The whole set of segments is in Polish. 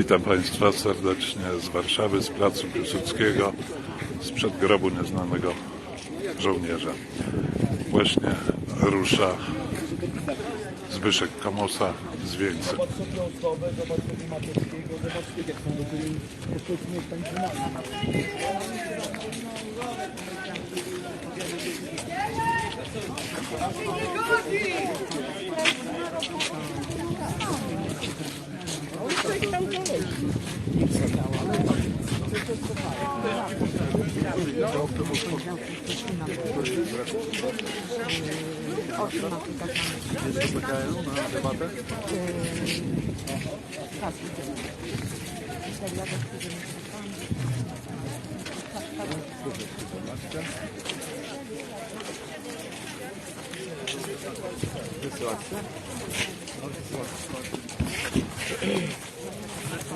Witam Państwa serdecznie z Warszawy, z Placu Piłsudskiego, sprzed grobu nieznanego żołnierza. Właśnie rusza Zbyszek Kamosa z Wieńcem. Jeszcze czekają na no, debatę? Wysyłacie? Wysyłacie.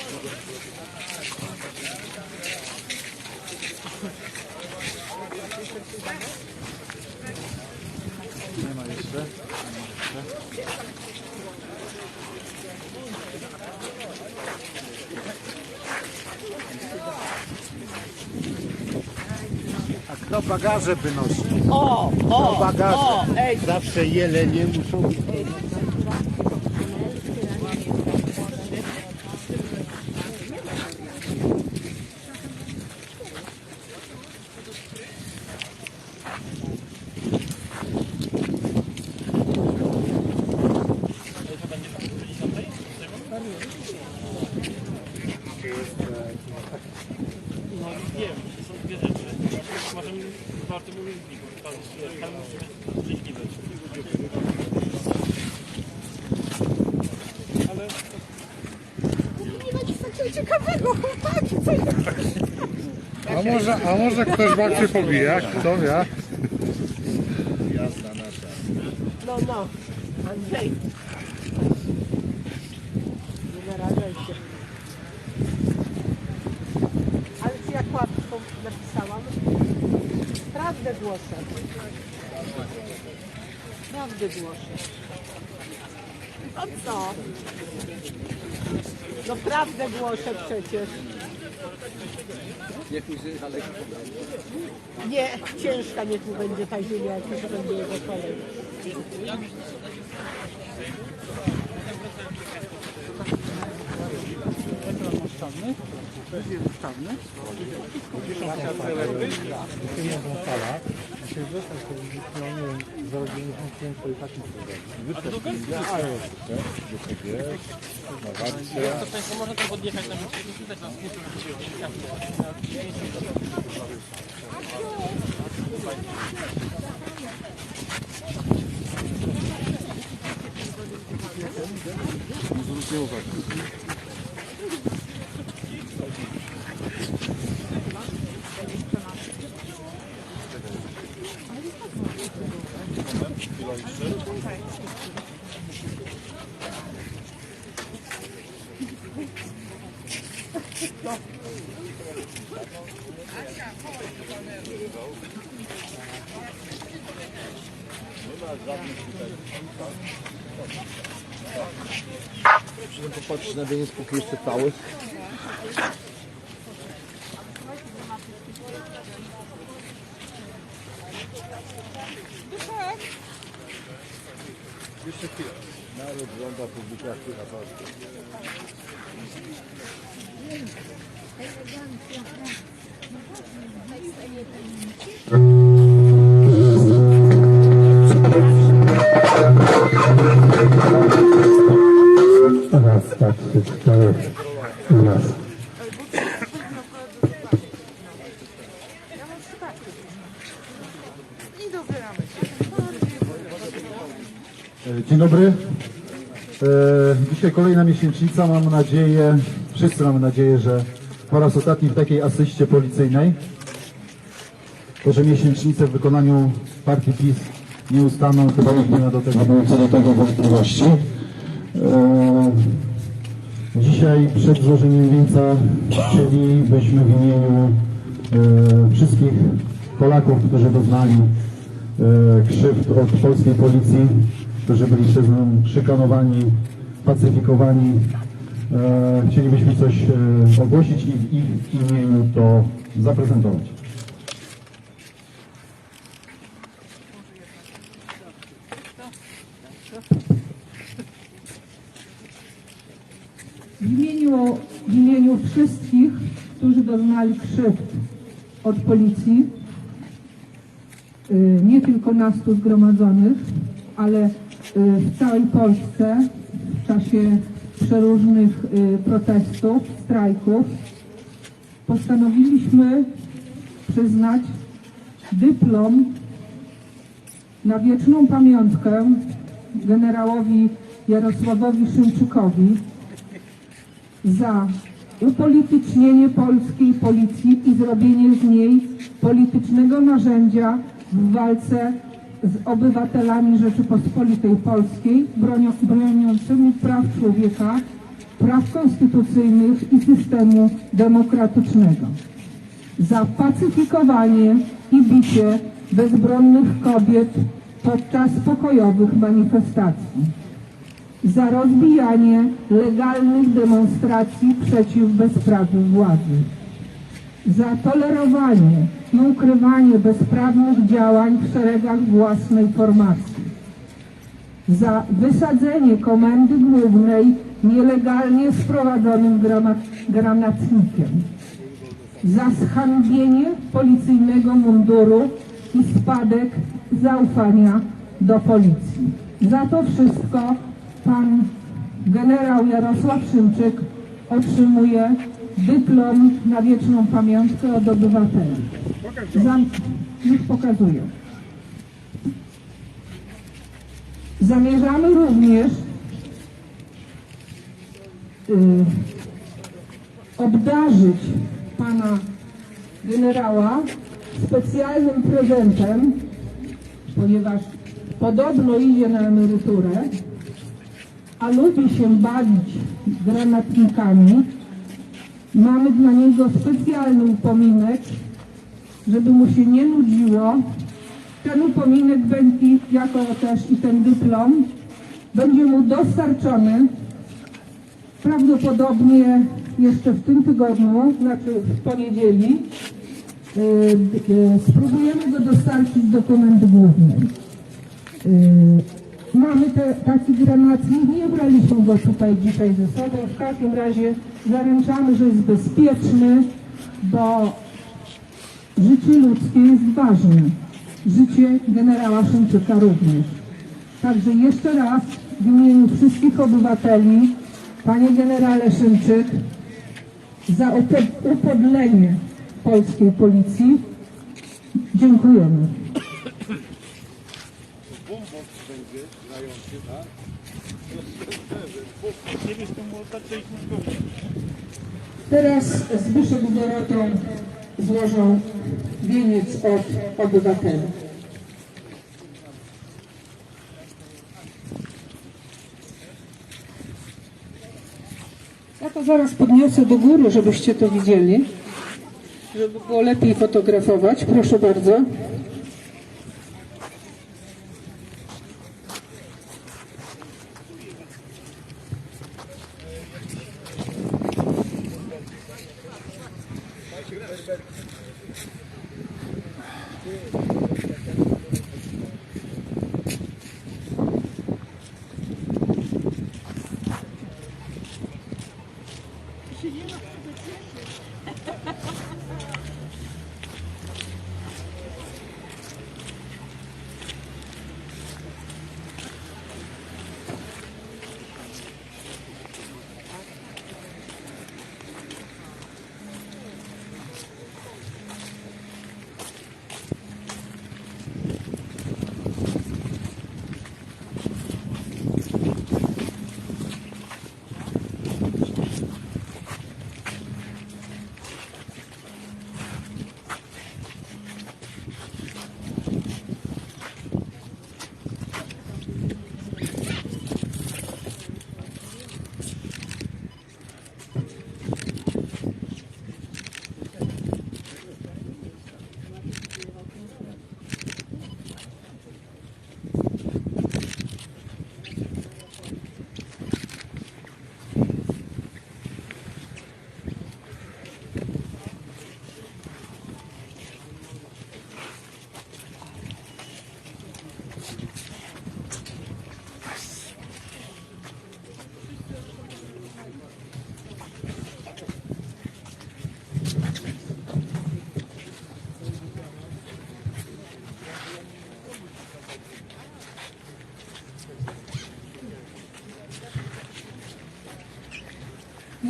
Kto bagaże wynosi? O, o, bagaże. o, ej, Zawsze jelenie muszą być. No wiem, to są dwie rzeczy. Może warto mówić z Pan tam musi szczęśliwy. Ale nie będzie takiego ciekawego, chłopaki, co A może, a może ktoś babcię pobija, kto wie? No, no, Andrzej. Nie narażaj się. Ale czy jak łatwo napisałam? Prawdę głoszę. Prawdę głoszę. No co? No prawdę głoszę przecież. Nie, ciężka niech mu będzie ta ziemia, jak już będzie jego kolej. To na Państwo można tam podjechać na miejsce i pytać nas, nie Zwróćcie uwagę. Popatrz na wieniec, póki jeszcze cały. Jeszcze chwilę. Naród żąda publikacji raportu. Raz, dwa, trzy, Dzień dobry. E, dzisiaj kolejna miesięcznica. Mam nadzieję, wszyscy mamy nadzieję, że po raz ostatni w takiej asyście policyjnej. To, że miesięcznice w wykonaniu partii PiS nie ustaną, chyba nie ma do tego, do tego wątpliwości. E, Dzisiaj przed złożeniem wieńca chcielibyśmy w imieniu e, wszystkich Polaków, którzy doznali e, krzywd od polskiej policji, którzy byli przez nią szykanowani, pacyfikowani. E, chcielibyśmy coś e, ogłosić i w ich imieniu to zaprezentować. W imieniu, w imieniu wszystkich, którzy doznali krzywd od policji, y, nie tylko nas tu zgromadzonych, ale y, w całej Polsce w czasie przeróżnych y, protestów, strajków, postanowiliśmy przyznać dyplom na wieczną pamiątkę generałowi Jarosławowi Szymczykowi za upolitycznienie polskiej policji i zrobienie z niej politycznego narzędzia w walce z obywatelami Rzeczypospolitej Polskiej, bronią, broniącymi praw człowieka, praw konstytucyjnych i systemu demokratycznego. Za pacyfikowanie i bicie bezbronnych kobiet podczas pokojowych manifestacji za rozbijanie legalnych demonstracji przeciw bezprawiu władzy, za tolerowanie i ukrywanie bezprawnych działań w szeregach własnej formacji, za wysadzenie komendy głównej nielegalnie sprowadzonym granatnikiem, za zhańbienie policyjnego munduru i spadek zaufania do policji. Za to wszystko pan generał Jarosław Szymczyk otrzymuje dyplom na wieczną pamiątkę od obywateli. Zam... Już pokazuję. Zamierzamy również y, obdarzyć pana generała specjalnym prezentem, ponieważ podobno idzie na emeryturę, a lubi się bawić granatnikami. Mamy dla niego specjalny upominek, żeby mu się nie nudziło. Ten upominek będzie, jako też i ten dyplom, będzie mu dostarczony prawdopodobnie jeszcze w tym tygodniu, znaczy w poniedzieli. Yy, yy, Spróbujemy go dostarczyć do komendy głównej. Yy, Mamy te, taki granatnik, nie braliśmy go tutaj dzisiaj ze sobą. W każdym razie zaręczamy, że jest bezpieczny, bo życie ludzkie jest ważne. Życie generała Szymczyka również. Także jeszcze raz w imieniu wszystkich obywateli, panie generale Szymczyk, za upo- upodlenie polskiej policji dziękujemy. To było tak. Teraz Zbyszek z Dorotą złożą wieniec od obywateli. Ja to zaraz podniosę do góry, żebyście to widzieli, żeby było lepiej fotografować. Proszę bardzo.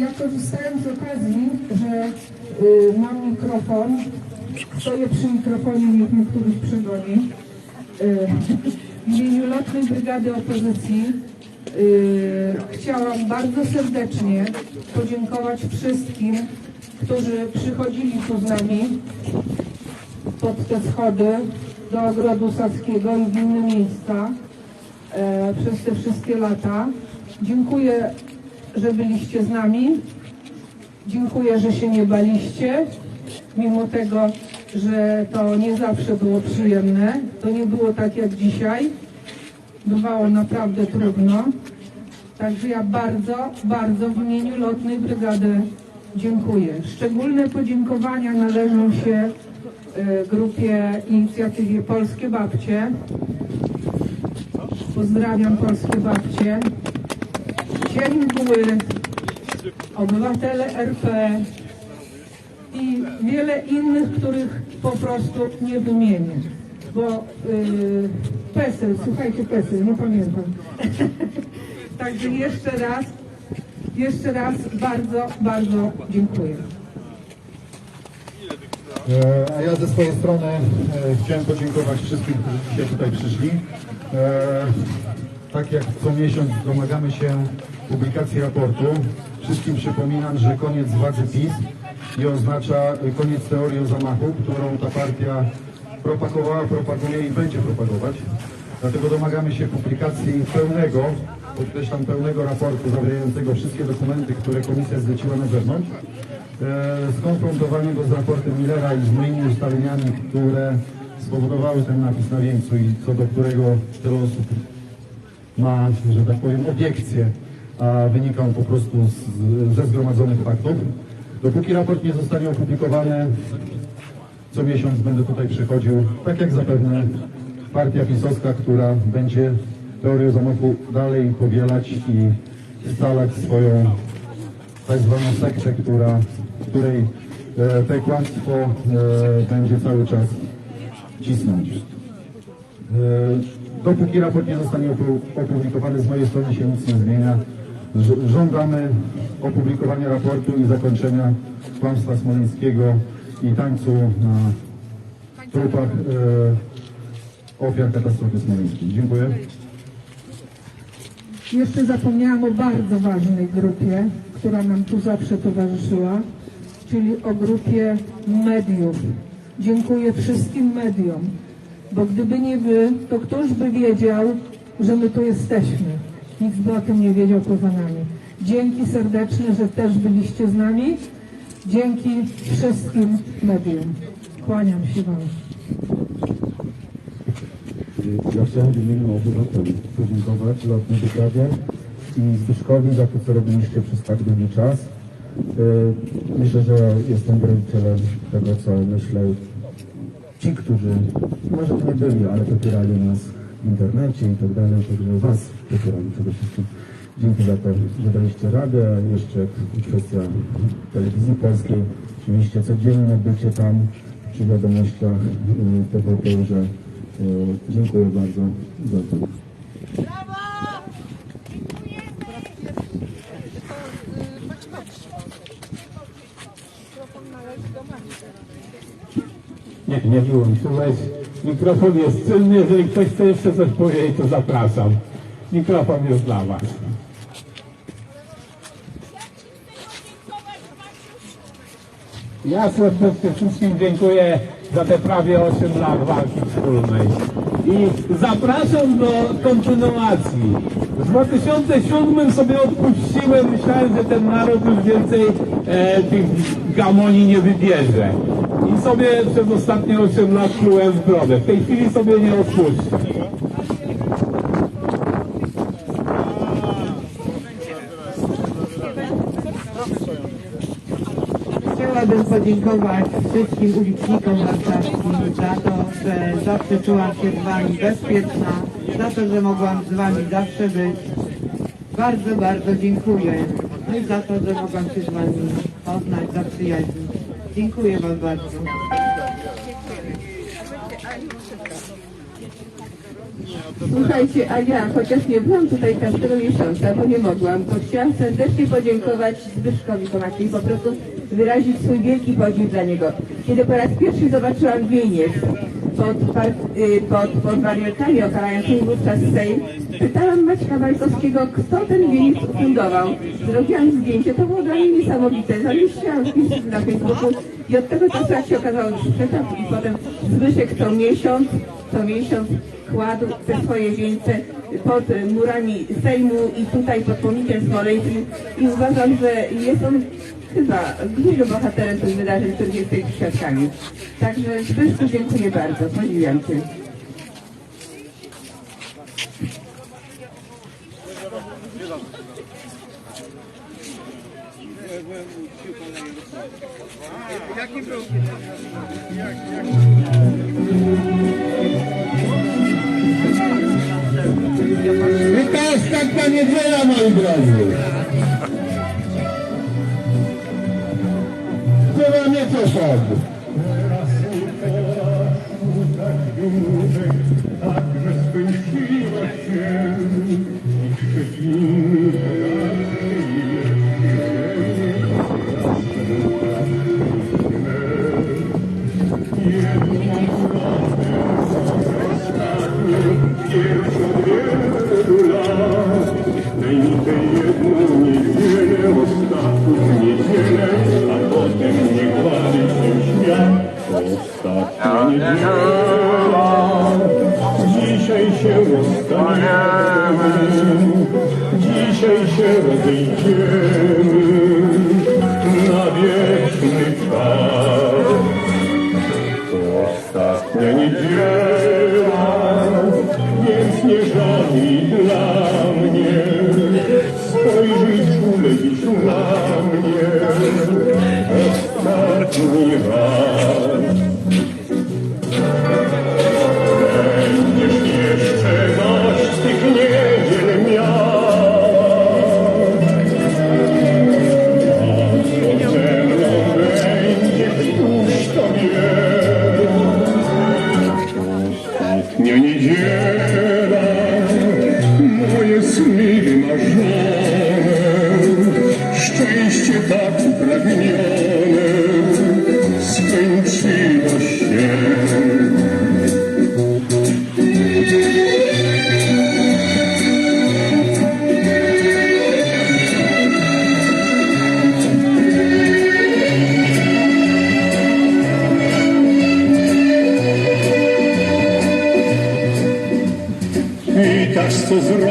Ja korzystając z okazji, że y, mam mikrofon, stoję przy mikrofonie, niech mnie któryś przegoni. Y, w imieniu Lotnej Brygady Opozycji y, chciałam bardzo serdecznie podziękować wszystkim, którzy przychodzili tu z nami pod te schody do Ogrodu Saskiego i w inne miejsca e, przez te wszystkie lata. Dziękuję, że byliście z nami. Dziękuję, że się nie baliście, mimo tego, że to nie zawsze było przyjemne. To nie było tak jak dzisiaj. Bywało naprawdę trudno. Także ja bardzo, bardzo w imieniu Lotnej Brygady dziękuję. Szczególne podziękowania należą się e, grupie inicjatywie Polskie Babcie. Pozdrawiam Polskie Babcie. Cień Mgły, Obywatele RP i wiele innych, których po prostu nie wymienię. Bo yy, PESEL, słuchajcie PESEL, nie pamiętam. Także jeszcze raz, jeszcze raz bardzo, bardzo dziękuję. E, A ja ze swojej strony e, chciałem podziękować wszystkim, którzy dzisiaj tutaj przyszli. Tak jak co miesiąc domagamy się publikacji raportu, wszystkim przypominam, że koniec władzy PiS i oznacza e, koniec teorii o zamachu, którą ta partia propagowała, propaguje i będzie propagować. Dlatego domagamy się publikacji pełnego, podkreślam pełnego raportu zawierającego wszystkie dokumenty, które komisja zleciła na zewnątrz e, skonfrontowanie go z raportem Millera i z moimi ustaleniami, które spowodowały ten napis na wieńcu i co do którego tyle osób ma, że tak powiem, obiekcje, a wynika on po prostu z, ze zgromadzonych faktów. Dopóki raport nie zostanie opublikowany, co miesiąc będę tutaj przychodził, tak jak zapewne partia pisowska, która będzie teorię zamachu dalej powielać i scalać swoją tak zwaną sektę, która, której e, te kłamstwo e, będzie cały czas cisnąć. E, dopóki raport nie zostanie opu- opublikowany, z mojej strony się nic nie zmienia. Żądamy opublikowania raportu i zakończenia kłamstwa smoleńskiego i tańcu na trupach e, ofiar katastrofy smoleńskiej. Dziękuję. Jeszcze zapomniałam o bardzo ważnej grupie, która nam tu zawsze towarzyszyła, czyli o grupie mediów. Dziękuję wszystkim mediom, bo gdyby nie wy, to ktoś by wiedział, że my tu jesteśmy. Nikt by o tym nie wiedział poza nami. Dzięki serdeczne, że też byliście z nami. Dzięki wszystkim mediom. Kłaniam się Wam. Ja chciałem w imieniu obywateli podziękować Lotnej Brygadzie i Zbyszkowi za to, co robiliście przez tak długi czas. Yy, Myślę, że jestem wierzycielem tego, co myślę ci, którzy może nie byli, ale popierali nas w internecie i tak dalej, także was popierali przede wszystkim. Dzięki za to, że daliście radę. Jeszcze kwestia telewizji polskiej. Oczywiście codzienne bycie tam przy wiadomościach yy, TVP, że yy, dziękuję bardzo za to. Nie, wyłączyłeś. Mikrofon jest czynny, jeżeli ktoś chce jeszcze coś powiedzieć, to zapraszam. Mikrofon jest dla Was. Ja serdecznie wszystkim dziękuję za te prawie 8 lat walki wspólnej. I zapraszam do kontynuacji. W 2007 sobie odpuściłem, myślałem, że ten naród już więcej e, tych gamoni nie wybierze. Sobie przez ostatnie 8 lat plułem w brodę. W tej chwili sobie nie odpuszczę. Chciałabym podziękować wszystkim ulicznikom warszawskim za to, że zawsze czułam się z Wami bezpieczna, za to, że mogłam z Wami zawsze być. Bardzo, bardzo dziękuję. No i za to, że mogłam się z Wami poznać, zaprzyjaźnić. Dziękuję Wam bardzo. Słuchajcie, a ja, chociaż nie byłam tutaj każdego miesiąca, bo nie mogłam, to chciałam serdecznie podziękować Zbyszkowi Komaczki i po prostu wyrazić swój wielki podziw dla niego. Kiedy po raz pierwszy zobaczyłam wieniec pod, y, pod, pod barierkami okalającymi wówczas Sejm, pytałam Maćka Wajkowskiego, kto ten wieniec ufundował. Zrobiłam zdjęcie, to było dla mnie niesamowite. Zamieszczałam wpis na Facebooku i od tego czasu, się okazało, sprzedał i potem Zbyszek co miesiąc, co miesiąc kładł te swoje wieńce pod murami Sejmu i tutaj pod pomnikiem Smoleńskim i uważam, że jest on chyba głównym bohaterem tych wydarzeń, których jesteśmy świadkami. Także Zbyszku dziękuję bardzo, podziwiam Cię. Brasil. Pela minha pessoa. Dziś na Sosur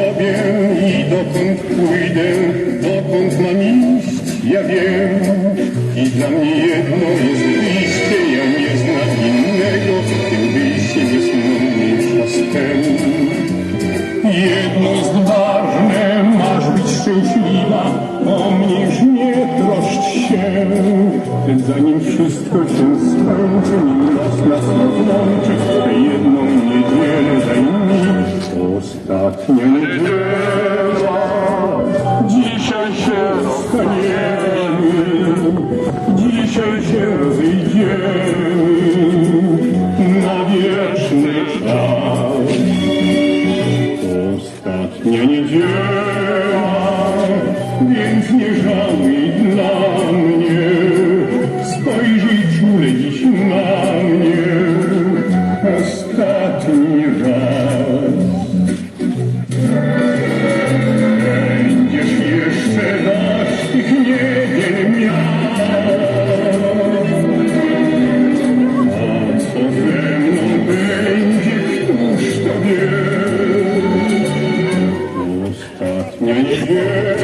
Yeah.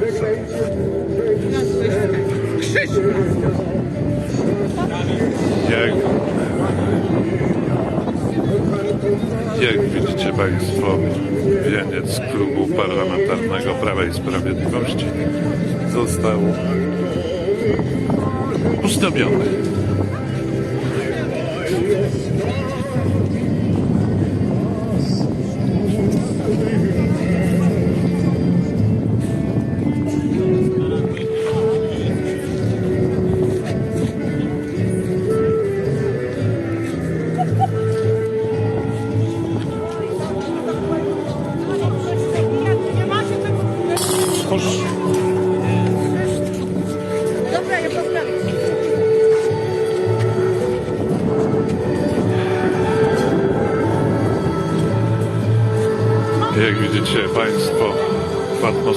wyżej. Krzyż! Jak, jak widzicie Państwo, wieniec klubu parlamentarnego Prawa i Sprawiedliwości został ustawiony.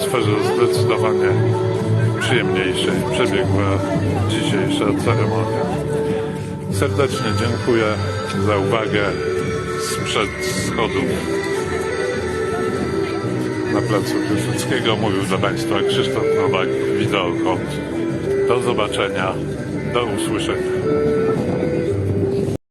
Atmosferze zdecydowanie przyjemniejszej przebiegła dzisiejsza ceremonia. Serdecznie dziękuję za uwagę sprzed schodów na placu Piłsudskiego. Mówił do Państwa Krzysztof Nowak, wideokont. Do zobaczenia, do usłyszenia.